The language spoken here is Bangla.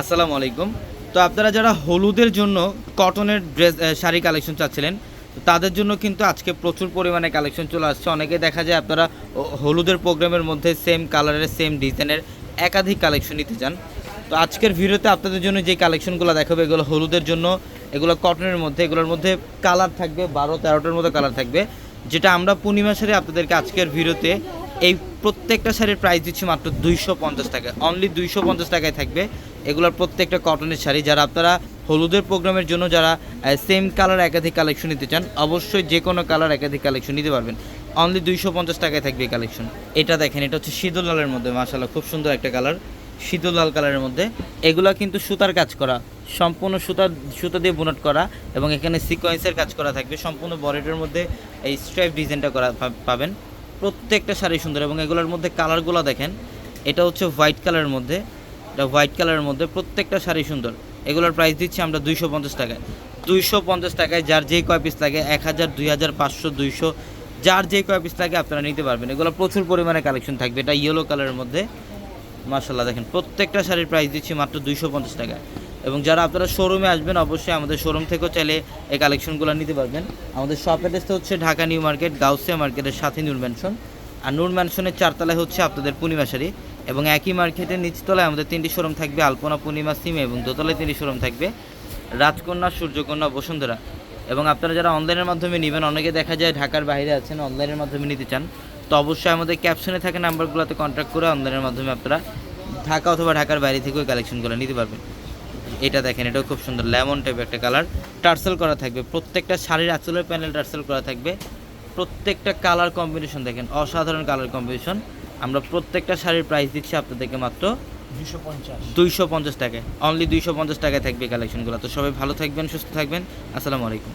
আসসালামু আলাইকুম। তো আপনারা যারা হলুদের জন্য কটনের ড্রেস শাড়ি কালেকশন চাচ্ছিলেন তাদের জন্য কিন্তু আজকে প্রচুর পরিমাণে কালেকশন চলে আসছে। অনেকে দেখা যায় আপনারা হলুদের প্রোগ্রামের মধ্যে সেম কালারের সেম ডিজাইনের একাধিক কালেকশন নিতে চান। তো আজকের ভিডিওতে আপনাদের জন্য যে কালেকশনগুলো দেখাবে, এগুলো হলুদের জন্য, এগুলো কটনের মধ্যে, এগুলোর মধ্যে কালার থাকবে, বারো তেরোটার মতো কালার থাকবে। যেটা আমরা পূর্ণিমা শাড়ি আপনাদেরকে আজকের ভিডিওতে এই প্রত্যেকটা শাড়ির প্রাইস দিচ্ছি মাত্র দুইশো পঞ্চাশ টাকায় অনলি দুইশো পঞ্চাশ টাকায় থাকবে। এগুলোর প্রত্যেকটা কটনের শাড়ি। যারা আপনারা হলুদের প্রোগ্রামের জন্য যারা সেম কালার একাধিক কালেকশন নিতে চান, অবশ্যই যে কোনো কালার একাধিক কালেকশন নিতে পারবেন। অনলি দুইশো পঞ্চাশ টাকায় থাকবে কালেকশন এটা দেখেন, এটা হচ্ছে শীতল লালের মধ্যে মাসাল্লাহ খুব সুন্দর একটা কালার শীতল লাল কালারের মধ্যে। এগুলা কিন্তু সুতার কাজ করা। সম্পূর্ণ সুতা সুতা দিয়ে বুনট করা এবং এখানে সিকোয়েন্সের কাজ করা থাকবে। সম্পূর্ণ বডিটার মধ্যে এই স্ট্রাইপ ডিজাইনটা করা পাবেন। প্রত্যেকটা শাড়ি সুন্দর এবং এগুলোর মধ্যে কালারগুলো দেখেন, এটা হচ্ছে হোয়াইট কালারের মধ্যে, এটা হোয়াইট কালারের মধ্যে প্রত্যেকটা শাড়ি সুন্দর। এগুলোর প্রাইস দিচ্ছি আমরা দুইশো পঞ্চাশ টাকায়। দুইশো পঞ্চাশ টাকায় যার যেই কয় পিস লাগে, এক হাজার, দুই হাজার, পাঁচশো, দুইশো, যার যেই কয় পিস লাগে আপনারা নিতে পারবেন। এগুলো প্রচুর পরিমাণে কালেকশন থাকবে। এটা ইয়েলো কালারের মধ্যে মার্শাল্লাহ দেখেন, প্রত্যেকটা শাড়ির প্রাইস দিচ্ছি মাত্র দুইশো পঞ্চাশ টাকা এবং যারা আপনারা শোরুমে আসবেন, অবশ্যই আমাদের শোরুম থেকেও চাইলে এই কালেকশনগুলো নিতে পারবেন। আমাদের শপ অ্যাড্রেসটা হচ্ছে ঢাকা নিউ মার্কেট, গাউসিয়া মার্কেটের সাথে নূর ম্যানশন আর নূর ম্যানশনের চারতলায় হচ্ছে আপনাদের পূর্ণিমা শাড়ি এবং একই মার্কেটের নিচতলায় আমাদের তিনটি শোরুম থাকবে, আলপনা, পূর্ণিমা, সিমে এবং দোতলায় তিনটি শোরুম থাকবে। রাজকন্যা, সূর্যকন্যা, বসুন্ধরা। এবং আপনারা যারা অনলাইনের মাধ্যমে নেবেন, অনেকে দেখা যায় ঢাকার বাইরে আছেন অনলাইনের মাধ্যমে নিতে চান। তো অবশ্যই আমাদের ক্যাপশনে থাকা নাম্বারগুলোতে কন্ট্যাক্ট করে অনলাইনের মাধ্যমে আপনারা ঢাকা অথবা ঢাকার বাইরে থেকেও কালেকশনগুলো নিতে পারবেন। এটা দেখেন এটাও খুব সুন্দর লেমন টাইপ একটা কালার। টার্সেল করা থাকবে প্রত্যেকটা শাড়ির আঁচলের প্যানেল টার্সেল করা থাকবে। প্রত্যেকটা কালার কম্বিনেশন দেখেন অসাধারণ কালার কম্বিনেশন আমরা প্রত্যেকটা শাড়ির প্রাইস দিচ্ছি আপনাদেরকে মাত্র দুইশো পঞ্চাশ। টাকায়। অনলি দুইশো পঞ্চাশ টাকায় থাকবে কালেকশনগুলো তো সবাই ভালো থাকবেন সুস্থ থাকবেন। আসসালামু আলাইকুম।